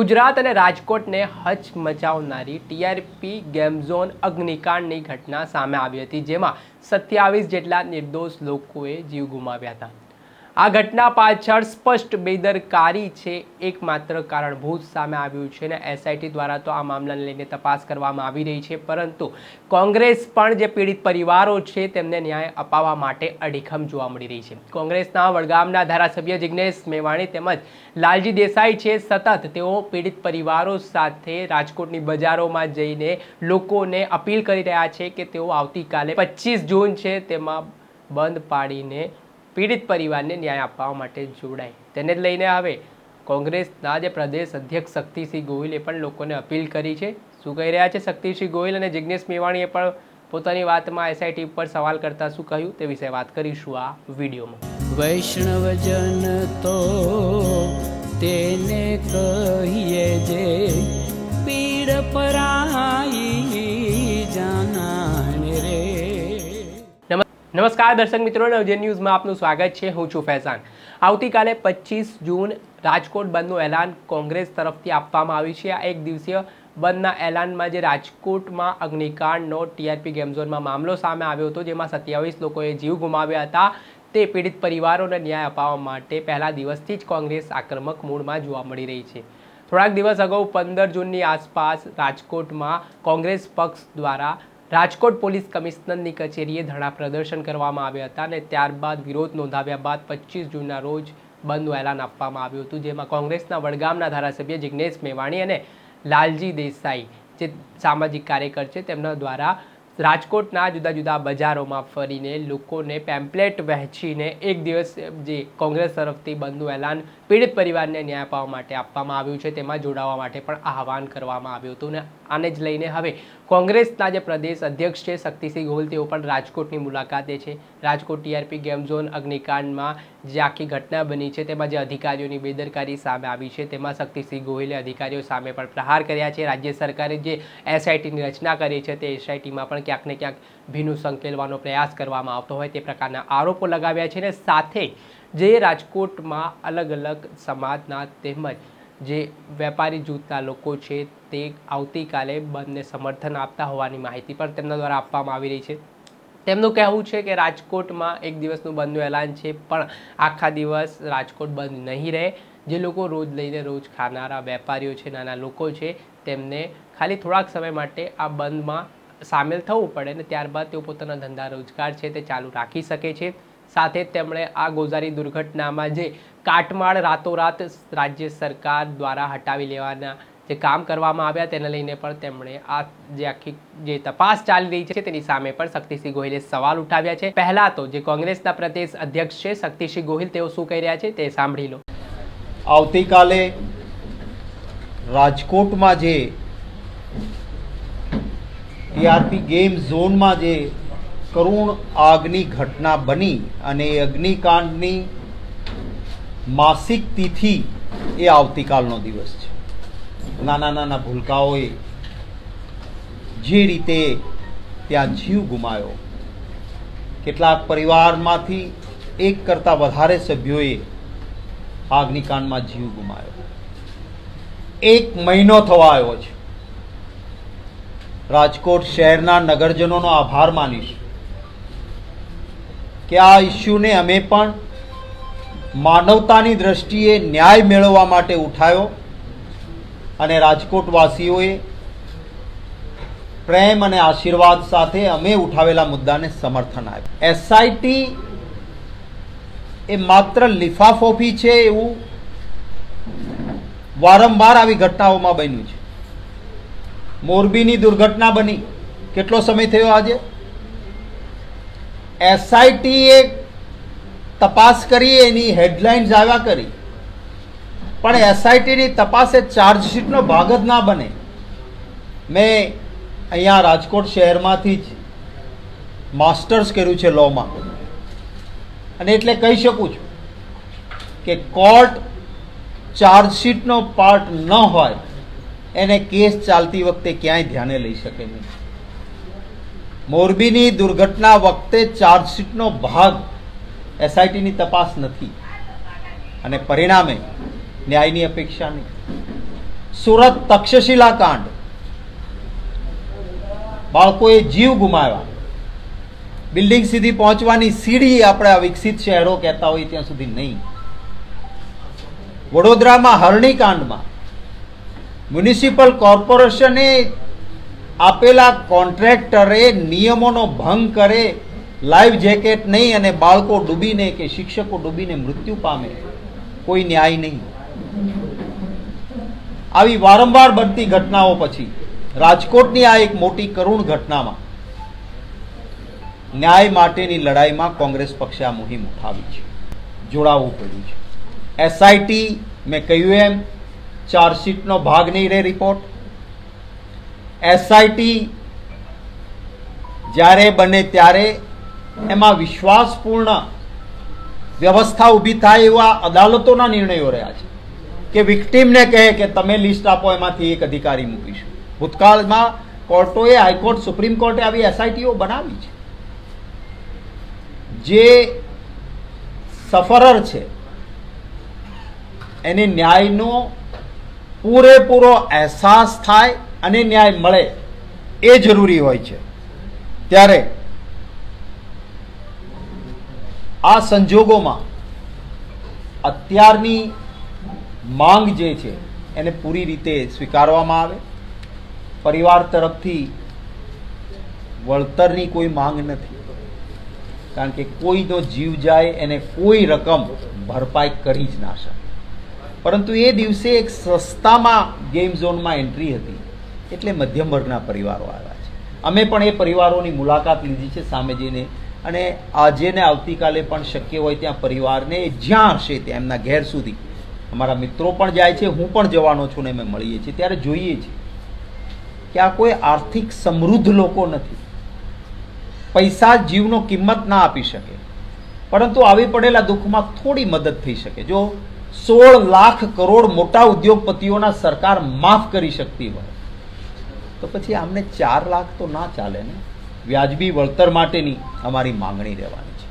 ગુજરાત અને રાજકોટને હચ મચાવનારી TRP game zone અગ્નિકાંડની ઘટના સામે આવી હતી, જેમાં સત્યાવીસ જેટલા નિર્દોષ લોકોએ જીવ ગુમાવ્યા હતા. આ ઘટના પાછળ સ્પષ્ટ બેદરકારી છે. એકમાત્ર કારણભૂત સામે આવ્યું છે ને એસઆઈટી દ્વારા તો આ મામલાને લઈને તપાસ કરવામાં આવી રહી છે. પરંતુ કોંગ્રેસ પણ જે પીડિત પરિવારો છે તેમને ન્યાય અપાવવા માટે અડીખમ જોવા મળી રહી છે. કોંગ્રેસના વડગામના ધારાસભ્ય જિગ્નેશ મેવાણી તેમજ લાલજી દેસાઈ છે. સતત તેઓ પીડિત પરિવારો સાથે રાજકોટની બજારોમાં જઈને લોકોને અપીલ કરી રહ્યા છે કે તેઓ આવતીકાલે પચીસ જૂન છે તેમાં બંધ પાડીને પીડિત પરિવારને ન્યાય આપવા માટે જોડાય. તેને જ લઈને હવે કોંગ્રેસના જે પ્રદેશ અધ્યક્ષ શક્તિસિંહ ગોહિલે પણ લોકોને અપીલ કરી છે. શું કહી રહ્યા છે શક્તિસિંહ ગોહિલ અને જિગ્નેશ મેવાણીએ પણ પોતાની વાતમાં એસઆઈટી ઉપર સવાલ કરતા શું કહ્યું તે વિશે વાત કરીશું આ વિડીયોમાં. વૈષ્ણવજન તો તેને કહીએ જે પીડ પરાઈ નમસ્કાર દર્શક મિત્રો નવજે ન્યૂઝમાં આપનું સ્વાગત છે. હું છું ફૈઝાન. આવતીકાલે પચીસ જૂન રાજકોટ બંધનું એલાન કોંગ્રેસ તરફથી આપવામાં આવ્યું છે. આ એક દિવસીય બંધના એલાનમાં જે રાજકોટમાં અગ્નિકાંડનો ટીઆરપી ગેમઝોનમાં મામલો સામે આવ્યો હતો, જેમાં સત્યાવીસ લોકોએ જીવ ગુમાવ્યા હતા. તે પીડિત પરિવારોને ન્યાય અપાવવા માટે પહેલા દિવસથી જ કોંગ્રેસ આક્રમક મૂડમાં જોવા મળી રહી છે. થોડાક દિવસ અગાઉ પંદર જૂનની આસપાસ રાજકોટમાં કોંગ્રેસ પક્ષ દ્વારા રાજકોટ પોલીસ કમિશનરની કચેરીએ ધરણા પ્રદર્શન કરવામાં આવ્યા હતા અને ત્યારબાદ વિરોધ નોંધાવ્યા બાદ પચીસ જૂનના રોજ બંધનું એલાન આપવામાં આવ્યું હતું, જેમાં કોંગ્રેસના વડગામના ધારાસભ્ય જિગ્નેશ મેવાણી અને લાલજી દેસાઈ, જે સામાજિક કાર્યકર છે, તેમના દ્વારા રાજકોટના જુદા જુદા બજારોમાં ફરીને લોકોને પેમ્પલેટ વહેંચીને એક દિવસ જે કોંગ્રેસ તરફથી બંધનું એલાન પીડિત પરિવારને ન્યાય અપાવવા માટે આપવામાં આવ્યું છે, તેમાં જોડાવા માટે પણ આહવાન કરવામાં આવ્યું હતું અને આને જ લઈને હવે કોંગ્રેસના જે પ્રદેશ અધ્યક્ષ છે, શક્તિસિંહ ગોહિલ, તેઓ પણ રાજકોટની મુલાકાતે છે. રાજકોટ ટીઆરપી ગેમ ઝોન અગ્નિકાંડમાં જે આખી ઘટના બની છે, તેમાં જે અધિકારીઓની બેદરકારી સામે આવી છે, તેમાં શક્તિસિંહ ગોહિલે અધિકારીઓ સામે પણ પ્રહાર કર્યા છે. રાજ્ય સરકારે જે એસઆઈટીની રચના કરી છે, તે એસઆઈટીમાં પણ ક્યાંક ને ક્યાંક ભીનું સંકેલવાનો પ્રયાસ કરવામાં આવતો હોય તે પ્રકારના આરોપો લગાવ્યા છે અને સાથે જે રાજકોટમાં અલગ અલગ સમાજના તેમજ જે વેપારી જૂથના લોકો છે તે આવતીકાલે બંધને સમર્થન આપતા હોવાની માહિતી પણ તેમના દ્વારા આપવામાં આવી રહી છે. તેમનું કહેવું છે કે રાજકોટમાં એક દિવસનું બંધનું એલાન છે, પણ આખા દિવસ રાજકોટ બંધ નહીં રહે. જે લોકો રોજ લઈને રોજ ખાનારા વેપારીઓ છે, નાના લોકો છે, તેમને ખાલી થોડાક સમય માટે આ બંધમાં સામેલ થવું પડે અને ત્યારબાદ તેઓ પોતાના ધંધા રોજગાર છે તે ચાલુ રાખી શકે છે. સાથે તેમણે આ ગોઝારી દુર્ઘટનામાં જે કાટમાળ રાતોરાત રાજ્ય સરકાર દ્વારા હટાવી લેવાના જે કામ કરવામાં આવ્યા તેને લઈને પણ તેમણે આ જે આખી જે તપાસ ચાલી રહી છે તેની સામે પણ શક્તિસિંહ ગોહિલે સવાલ ઉઠાવ્યા છે. પહેલા તો જે કોંગ્રેસના પ્રદેશ અધ્યક્ષ છે શક્તિસિંહ ગોહિલ તેઓ શું કહી રહ્યા છે તે સાંભળી લો. આવતીકાલે રાજકોટમાં જે ટીઆરપી ગેમ ઝોનમાં જે કરુણ આગની ઘટના બની અને એ અગ્નિકાંડની માસિક તિથિ એ આવતીકાલનો દિવસ છે. નાના નાના ભૂલકાઓએ જે રીતે ત્યાં જીવ ગુમાવ્યો કેટલાક પરિવારમાંથી એક કરતાં વધારે સભ્યોએ અગ્નિકાંડમાં જીવ ગુમાવ્યો એક મહિનો થવા આવ્યો છે. રાજકોટ શહેરના નગરજનોનો આભાર માનીશ. કે આ ઇસ્યુને અમે પણ માનવતાની દ્રષ્ટિએ ન્યાય મેળવવા માટે ઉઠાવ્યો અને રાજકોટવાસીઓએ પ્રેમ અને આશીર્વાદ સાથે અમે ઉઠાવેલા મુદ્દાને સમર્થન આપ્યું. એસઆઈટી એ માત્ર લિફાફોફી છે એવું વારંવાર આવી ઘટનાઓમાં બન્યું છે. મોરબીની દુર્ઘટના બની. કેટલો સમય થયો આજે? એસઆઈટીએ તપાસ કરી, એની હેડલાઇન્સ આવ્યા કરી. પણ એસઆઈટીની તપાસ એ ચાર્જશીટનો ભાગ જ ના બને. મેં અહીંયા રાજકોટ શહેરમાંથી જ માસ્ટર્સ કર્યું છે લોમાં અને એટલે કહી શકું છું કે કોર્ટ ચાર્જશીટનો પાર્ટ ન હોય, એને કેસ ચાલતી વખતે ક્યાંય ધ્યાને લઈ શકે નહીં. મોરબીની દુર્ઘટના વખતે ચાર્જશીટનો ભાગ એસઆઈટીની તપાસ નથી. અને પરિણામે ન્યાયની અપેક્ષા નહીં. સુરત તક્ષશિલા કાંડ. બાળકોએ જીવ ગુમાવ્યા. બિલ્ડિંગ સુધી પહોંચવાની સીડી આપણે આ વિકસિત શહેરો કહેતા હોય ત્યાં સુધી નહીં. વડોદરામાં હરણી કાંડમાં મ્યુનિસિપલ કોર્પોરેશને આપેલા કોન્ટ્રાક્ટરે નિયમોનો ભંગ કરે લાઈવ જેકેટ નહીં અને બાળકો ડૂબીને કે શિક્ષકો ડૂબીને મૃત્યુ પામે, કોઈ ન્યાય નહીં. આવી વારંવાર બનતી ઘટનાઓ પછી રાજકોટની આ એક મોટી કરુણ ઘટનામાં ન્યાય માટેની લડાઈમાં કોંગ્રેસ પક્ષે આ મુહિમ ઉઠાવી છે. જોડાવવું પડ્યું છે. એસઆઈટી મેં કહ્યું એમ, ચાર્જશીટનો ભાગ નહીં રહે રિપોર્ટ એસઆઈટી જ્યારે બને ત્યારે એમાં વિશ્વાસપૂર્ણ વ્યવસ્થા ઊભી થાય એવા અદાલતોના નિર્ણયો રહ્યા છે કે વિક્ટીમને કહે કે તમે લિસ્ટ આપો, એમાંથી એક અધિકારી મૂકીશું. ભૂતકાળમાં કોર્ટોએ હાઈકોર્ટ, સુપ્રીમ કોર્ટે આવી એસઆઈટીઓ બનાવી છે. જે સફરર છે, એને ન્યાયનો પૂરેપૂરો અહેસાસ થાય અને ન્યાય મળે એ જરૂરી હોય છે. ત્યારે આ સંજોગોમાં અત્યારની માંગ જે છે, એને પૂરી રીતે સ્વીકારવામાં આવે. પરિવાર તરફથી વળતરની કોઈ માંગ નથી. કારણ કે કોઈનો જીવ જાય એને કોઈ રકમ ભરપાઈ કરી જ ના શકે. પરંતુ એ દિવસે એક સસ્તામાં ગેમ ઝોનમાં એન્ટ્રી હતી. એટલે મધ્યમ વર્ગના પરિવારો આવ્યા છે. અમે પણ એ પરિવારોની મુલાકાત લીધી છે સામે જઈને. અને આજે ને આવતીકાલે પણ શક્ય હોય ત્યાં પરિવારને જ્યાં હશે ત્યાં, એમના ઘેર સુધી. અમારા મિત્રો પણ જાય છે, હું પણ જવાનો છું ને અમે મળીએ છીએ. ત્યારે જોઈએ છીએ કે આ કોઈ આર્થિક સમૃદ્ધ લોકો નથી. પૈસા જીવનો કિંમત ના આપી શકે. પરંતુ આવી પડેલા દુઃખમાં થોડી મદદ થઈ શકે. જો સોળ લાખ કરોડ મોટા ઉદ્યોગપતિઓના સરકાર માફ કરી શકતી હોય તો પછી આમને ચાર લાખ તો ના ચાલે ને? વ્યાજબી વળતર માટેની અમારી માંગણી રહેવાની છે.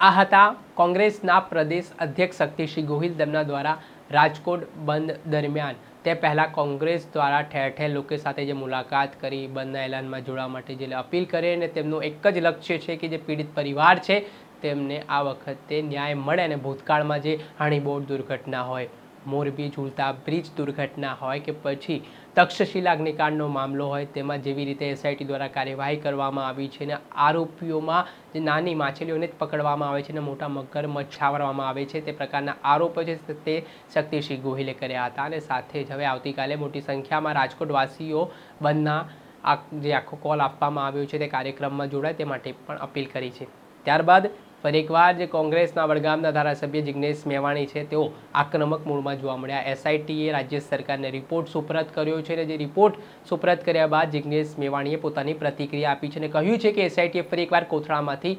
આ હતા કોંગ્રેસના પ્રદેશ અધ્યક્ષ શક્તિસિંહ ગોહિલ. તેમના દ્વારા રાજકોટ બંધ દરમિયાન તે પહેલાં કોંગ્રેસ દ્વારા ઠેર ઠેર લોકો સાથે જે મુલાકાત કરી, બંધના એલાનમાં જોડાવા માટે જે અપીલ કરી અને તેમનું એક જ લક્ષ્ય છે કે જે પીડિત પરિવાર છે, તેમને આ વખતે ન્યાય મળે અને ભૂતકાળમાં જે હાણીબોટ દુર્ઘટના હોય મોરબી ઝૂલતા બ્રિજ દુર્ઘટના હોય કે પછી તક્ષશિલા અગ્નિકાંડનો મામલો હોય તેમાં જેવી રીતે એસઆઈટી દ્વારા કાર્યવાહી કરવામાં આવી છે અને આરોપીઓમાં જે નાની માછલીઓને જ પકડવામાં આવે છે અને મોટા મગરમચ્છ છાવરવામાં આવે છે, તે પ્રકારના આરોપો છે તે શક્તિસિંહ ગોહિલે કર્યા હતા અને સાથે જ હવે આવતીકાલે મોટી સંખ્યામાં રાજકોટવાસીઓ બંધના આ જે આખો કોલ આપવામાં આવ્યો છે તે કાર્યક્રમમાં જોડાય તે માટે પણ અપીલ કરી છે. ત્યારબાદ ફરી એકવાર જે કોંગ્રેસના વડગામના ધારાસભ્ય જિગ્નેશ મેવાણી છે, તેઓ આક્રમક મૂળમાં જોવા મળ્યા. એસઆઈટીએ રાજ્ય સરકારને રિપોર્ટ સુપ્રત કર્યો છે અને જે રિપોર્ટ સુપ્રત કર્યા બાદ જિગ્નેશ મેવાણીએ પોતાની પ્રતિક્રિયા આપી છે અને કહ્યું છે કે એસઆઈટીએ ફરી એકવાર કોથળામાંથી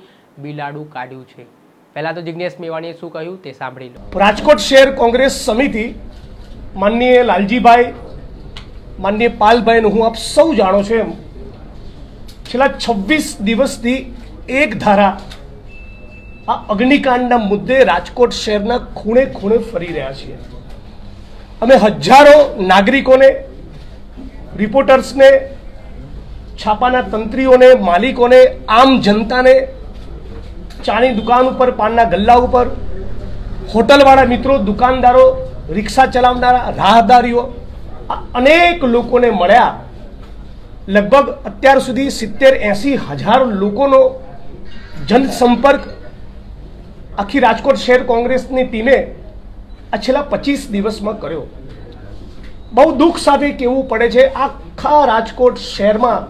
બિલાડું કાઢ્યું છે. પહેલાં તો જિગ્નેશ મેવાણીએ શું કહ્યું તે સાંભળી લો. રાજકોટ શહેર કોંગ્રેસ સમિતિ, માનનીય લાલજીભાઈ, માનનીય પાલભાઈને હું આપ સૌ જાણો છો એમ, છેલ્લા છવ્વીસ દિવસથી એક ધારા આ અગ્નિકાંડના મુદ્દે રાજકોટ શહેરના ખૂણે ખૂણે ફરી રહ્યા છીએ. અમે હજારો નાગરિકોને, રિપોર્ટર્સને, છાપાના તંત્રીઓને, માલિકોને, આમ જનતાને ચાની દુકાન ઉપર, પાનના ગલ્લા ઉપર, હોટલવાળા મિત્રો, દુકાનદારો, રિક્ષા ચલાવનારા, રાહદારીઓ અનેક લોકોને મળ્યા. લગભગ અત્યાર સુધી સિત્તેર એંસી હજાર લોકોનો જનસંપર્ક આખી રાજકોટ શહેર કોંગ્રેસની ટીમે આ છેલ્લા પચીસ દિવસમાં કર્યો. બહુ દુઃખ સાથે કહેવું પડે છે, આખા રાજકોટ શહેરમાં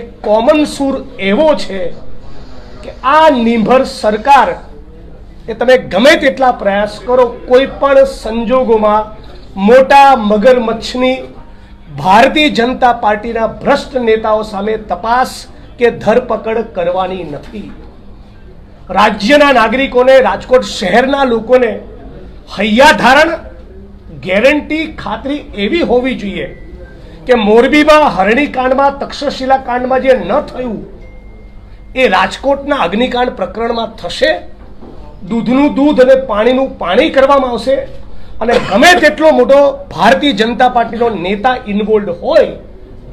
એક કોમન સૂર એવો છે કે આ નિર્ભર સરકાર એ તમે ગમે તેટલા પ્રયાસ કરો, કોઈ પણ સંજોગોમાં મોટા મગરમચ્છની ભારતીય જનતા પાર્ટીના ભ્રષ્ટ નેતાઓ સામે તપાસ કે ધરપકડ કરવાની નથી. રાજ્યના નાગરિકોને, રાજકોટ શહેરના લોકોને હૈયાધારણ ગેરંટી ખાતરી એવી હોવી જોઈએ કે મોરબીમાં હરણીકાંડમાં, તક્ષશિલા કાંડમાં જે ન થયું, એ રાજકોટના અગ્નિકાંડ પ્રકરણમાં થશે, દૂધનું દૂધ અને પાણીનું પાણી કરવામાં આવશે અને ગમે તેટલો મોટો ભારતીય જનતા પાર્ટીનો નેતા ઇન્વોલ્ડ હોય,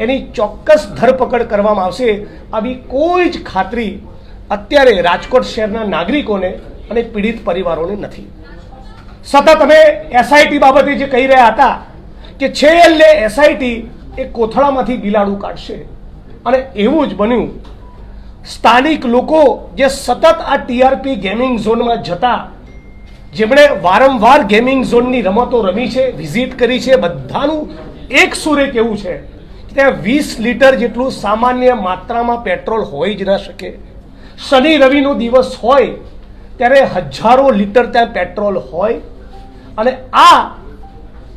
એની ચોક્કસ ધરપકડ કરવામાં આવશે, આવી કોઈ જ ખાતરી અત્યારે રાજકોટ શહેરના નાગરિકોને અને પીડિત પરિવારોને નથી. સતત અમે એસઆઈટી બાબતે જે કહી રહ્યા હતા કે છેલ્લે એસઆઈટી એ કોથળામાંથી બિલાડું કાઢશે. અને એવું જ બન્યું. સ્થાનિક લોકો જે સતત આ ટીઆરપી ગેમિંગ ઝોનમાં જતા, જેમણે વારંવાર ગેમિંગ ઝોનની રમતો રમી છે વિઝિટ કરી છે, બધાનું એક સુરે કેવું છે ત્યાં વીસ લીટર જેટલું સામાન્ય માત્રામાં પેટ્રોલ હોઈ જ ન શકે. શનિ રવિનો દિવસ હોય, ત્યારે હજારો લીટર ત્યાં પેટ્રોલ હોય. અને આ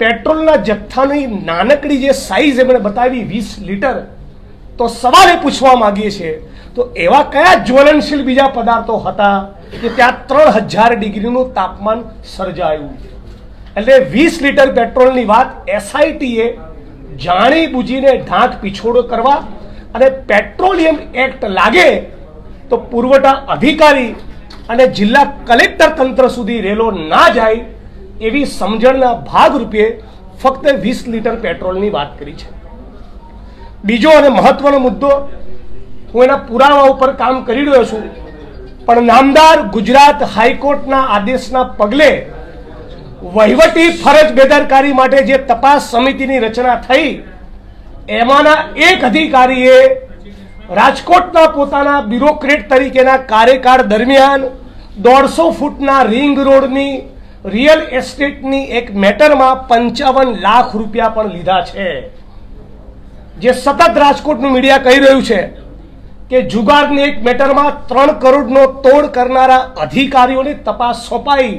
પેટ્રોલના જથ્થાની નાનકડી જે સાઈઝ એમણે બતાવી, વીસ લીટર, તો સવારે પૂછવા માંગીએ છીએ, તો એવા કયા જ્વલનશીલ બીજા પદાર્થો હતા કે ત્યાં ત્રણ હજાર ડિગ્રીનું તાપમાન સર્જાયું? એટલે વીસ લીટર પેટ્રોલની વાત એસઆઈટીએ જાણી બુજીને ઢાંક પીછોડો કરવા અને પેટ્રોલિયમ એક્ટ લાગે તો પુરવઠા અધિકારી અને જિલ્લા કલેક્ટર તંત્ર સુધી રેલો ના જાય એવી સમજણના ભાગરૂપે ફક્ત વીસ લીટર પેટ્રોલની વાત કરી છે. બીજો અને મહત્વનો મુદ્દો, હું એના પુરાવા ઉપર કામ કરી રહ્યો છું, પણ નામદાર ગુજરાત હાઈકોર્ટના આદેશના પગલે વહીવટી ફરજ બેદરકારી માટે જે તપાસ સમિતિની રચના થઈ, એમાંના એક અધિકારીએ રાજકોટના પોતાના બ્યુરોક્રેટ તરીકેના કાર્યકાળ દરમિયાન દોઢસો ફૂટના રિંગ રોડની રિયલ એસ્ટેટની એક મેટરમાં પંચાવન લાખ રૂપિયા પણ લીધા છે. જે સતત રાજકોટનું મીડિયા કહી રહ્યું છે કે જુગારની એક મેટરમાં ત્રણ કરોડનો તોડ કરનારા અધિકારીઓની તપાસ સોંપાઈ.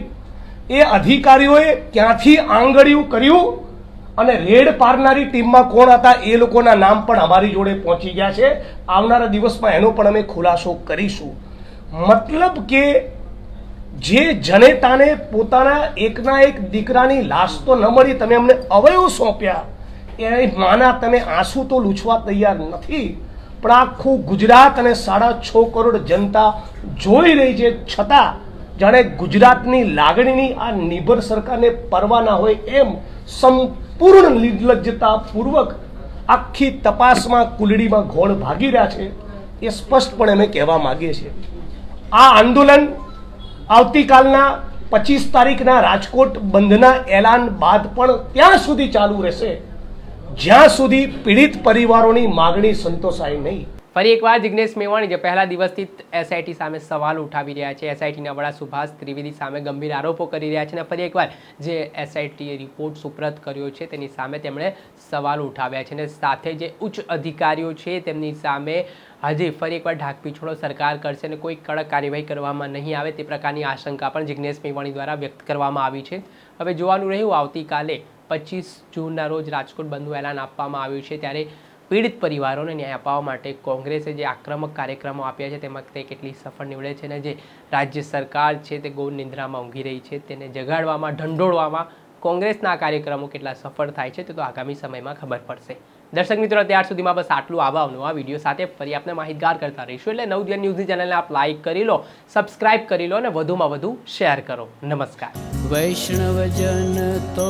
એ અધિકારીઓએ ક્યાંથી આંગળીયું કર્યું? અને રેડ પાડનારી ટીમમાં કોણ હતા એ લોકોના નામ પણ અમારી જોડે પહોંચી ગયા છે. આવનારા દિવસમાં એનો પણ અમે ખુલાસો કરીશું. મતલબ કે જે જનેતાને પોતાના એકના એક દીકરાની લાશ તો ન મળી, તમે અમને અવયવ સોંપ્યા. એ માના તમે આંસુ તો લૂછવા તૈયાર નથી. પણ આખું ગુજરાત અને સાડા છ કરોડ જનતા જોઈ રહી છે. છતાં જાણે ગુજરાતની લાગણીની આ નિભર સરકારને પરવા ના હોય એમ સંપૂર્ણ નિર્લજ્જતા પૂર્વક આખી તપાસમાં કુલડીમાં ઘોળ ભાગી રહ્યા છે. એ સ્પષ્ટપણે અમે કહેવા માંગીએ છીએ. આ આંદોલન આવતીકાલના પચીસ તારીખના રાજકોટ બંધના એલાન બાદ પણ ત્યાં સુધી ચાલુ રહેશે. જ્યાં સુધી પીડિત પરિવારોની માગણી સંતોષાય નહીં. ફરી એકવાર જિગ્નેશ મેવાણી જે પહેલા દિવસથી એસઆઈટી સામે સવાલ ઉઠાવી રહ્યા છે. એસઆઈટીના વડા સુભાષ ત્રિવેદી સામે ગંભીર આરોપો કરી રહ્યા છે અને ફરી એકવાર જે એસઆઈટીએ રિપોર્ટ સુપ્રત કર્યો છે તેની સામે તેમણે સવાલ ઉઠાવ્યા છે અને સાથે જે ઉચ્ચ અધિકારીઓ છે તેમની સામે હજી ફરી એકવાર ઢાકપીછોડો સરકાર કરશે અને કોઈ કડક કાર્યવાહી કરવામાં નહીં આવે તે પ્રકારની આશંકા પણ જિગ્નેશ મેવાણી દ્વારા વ્યક્ત કરવામાં આવી છે. હવે જોવાનું રહ્યું, આવતીકાલે પચીસ જૂનના રોજ રાજકોટ બંધનું એલાન આપવામાં આવ્યું છે. ત્યારે પીડિત પરિવારોને ન્યાય અપાવવા માટે કોંગ્રેસે જે આક્રમક કાર્યક્રમો આપ્યા છે, તેમાં તે કેટલી સફળ નીવડે છે અને જે રાજ્ય સરકાર છે તે ગૌ નિંદ્રામાં ઊંઘી રહી છે, તેને જગાડવામાં, ઢંઢોળવામાં કોંગ્રેસના કાર્યક્રમો કેટલા સફળ થાય છે તે તો આગામી સમયમાં ખબર પડશે. દર્શક મિત્રો, ત્યાર સુધીમાં બસ આટલું. આવા આ વીડિયો સાથે ફરી આપને માહિતગાર કરતા રહીશું એટલે નવજન ન્યૂઝની ચેનલને આપ લાઇક કરી લો, સબસ્ક્રાઇબ કરી લો અને વધુમાં વધુ શેર કરો. નમસ્કાર. વૈષ્ણવજન તો